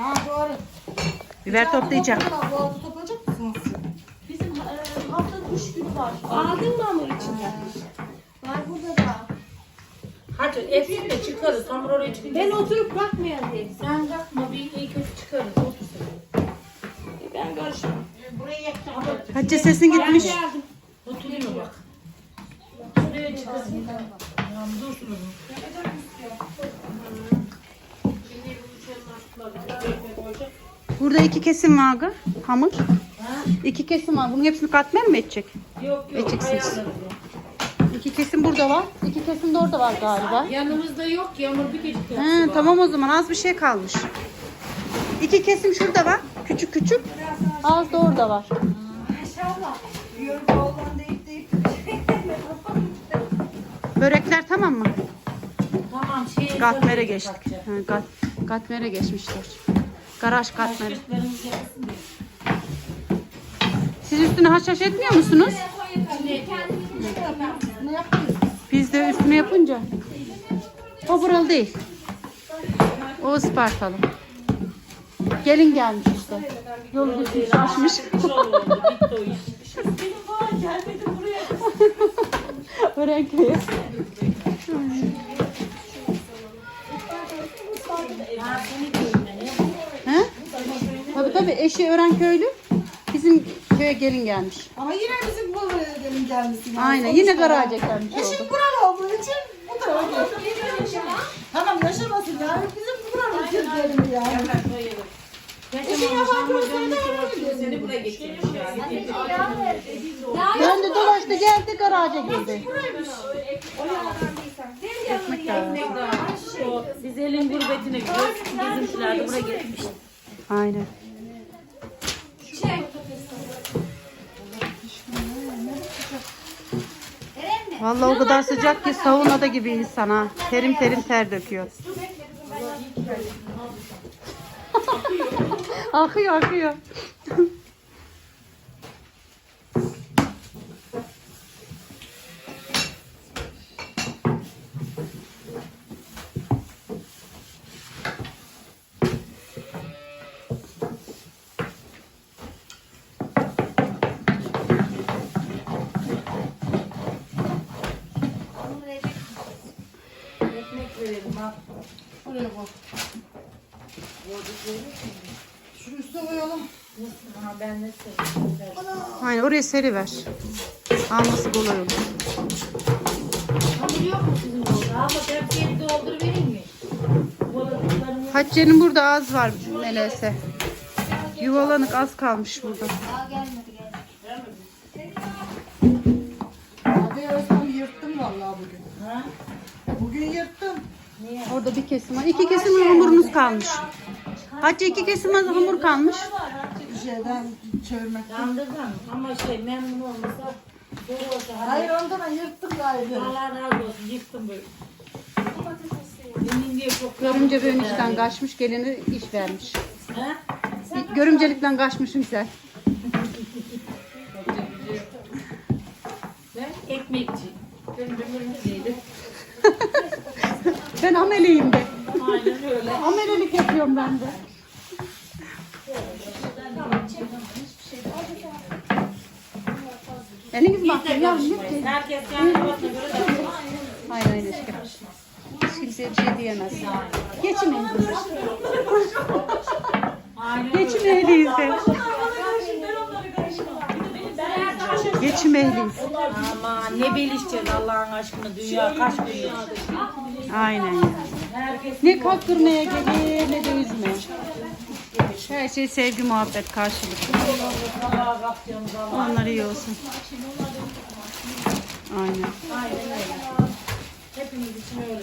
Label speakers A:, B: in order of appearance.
A: Ha doğru.
B: Biber toplayacak.
A: Bu altı toplayacak mısınız?
C: Bizim e, haftanın üç günü var. Aldın mı hamur içinde? Var burada da.
D: Hadi hepsini de çıkarız. Hamur oraya çıkınca.
C: Ben oturup bakmayan değilim.
D: Sen bakma bir iyi kötü çıkarız. Otur sen.
C: Ben karışmam.
D: Burayı yakacağım.
B: Hatice sesin gitmiş.
D: Oturayım mı bak? Şuraya çıkarız. Tamam dursun
B: Burada iki kesim var gı, hamur. İki kesim var. Bunun hepsini katmer mi edecek?
D: Yok yok.
B: Edeceksiniz. İki kesim burada var. İki kesim de orada var galiba.
D: Yanımızda yok ki hamur bir gecik
B: He, tamam o zaman az bir şey kalmış. İki kesim şurada var. Küçük küçük. Az da orada var.
A: Diyorum oğlan deyip deyip.
B: Börekler tamam mı?
D: Tamam şey.
B: Katmer'e geçtik. Ha, kat, katmer'e geçmişler. Garaj
D: diye.
B: Siz üstüne haşhaş etmiyor musunuz? Biz de üstüne yapınca. O buralı değil. O Ispartalı. Gelin gelmiş işte. Yolu geçmiş şaşmış.
D: Güzel oldu. Bitti o iş.
B: Öğrenköy'e.
D: Ha seni diyorum ben ya.
B: He? Tabii eşi Öğrenköylü. Bizim köye gelin gelmiş.
A: Ama yine bizim bu gelin gelmişsin. yani.
B: Aynen yine garaja gelmiş
A: Eşim
B: oldu.
A: buralı olduğu için bu tarafa geldi. Tamam yaşamasın ya. Bizim buranın Türk gelini ya.
D: Geçen yabancı dönmüş olsun seni buraya getirmiş yani.
B: Döndü dolaştı geldi garaja girdi. Ekmek de var.
D: O, Biz elin gurbetine gidiyoruz. Bizimkiler de buraya getirmiş.
B: Aynen. Vallahi o kadar sıcak ki saunada gibi insan ha. Terim terim ter döküyor. akıyor akıyor.
A: Oraya koy. Şunu üstüne koyalım.
D: Ha ben de.
B: Aynen oraya seri ver. Alması kolay olur.
D: Hamur yok mu sizin orada? Ama ben seni dolduruvereyim mi? Boladıklarını
B: Hatice'nin burada az var melese. Yuvalanık az kalmış burada.
A: Hadi Özlem yırttım vallahi bugün.
D: Ha?
A: Bugün yırttım.
B: Orada bir kesim var. İki kesim hamurunuz kalmış. Hatice iki kesim hamur kalmış.
A: Şeyden çevirmek.
D: Yandırdın ama şey memnun olmasa zor olsa.
A: Hayır ondan yırttım galiba.
D: Allah razı olsun yıktım böyle. Benim
B: Görümce bir işten kaçmış gelini iş vermiş.
D: Ha?
B: Görümcelikten kaçmışım sen.
D: Ben ekmekçiyim. Benim ömrümdeydi.
B: Ben ameliyim de.
D: Aynen öyle.
B: Amelelik yapıyorum ben de. Eliniz bakın ya.
D: Herkes kendi kafasına göre de.
B: Hayır hayır eşkim. Hiç kimseye bir şey diyemez. Geçin.
D: Aynen
B: Geçim ehliyiz de. Geçim ehliyiz.
D: Ama ne belişeceğiz Allah'ın aşkına dünya kaç gün
B: Aynen yani. Ne kaktırmaya gelir ne de üzme. Her şey sevgi muhabbet karşılıklı. Onlar iyi olsun. Aynen.
D: Aynen öyle. Hepimiz için öyle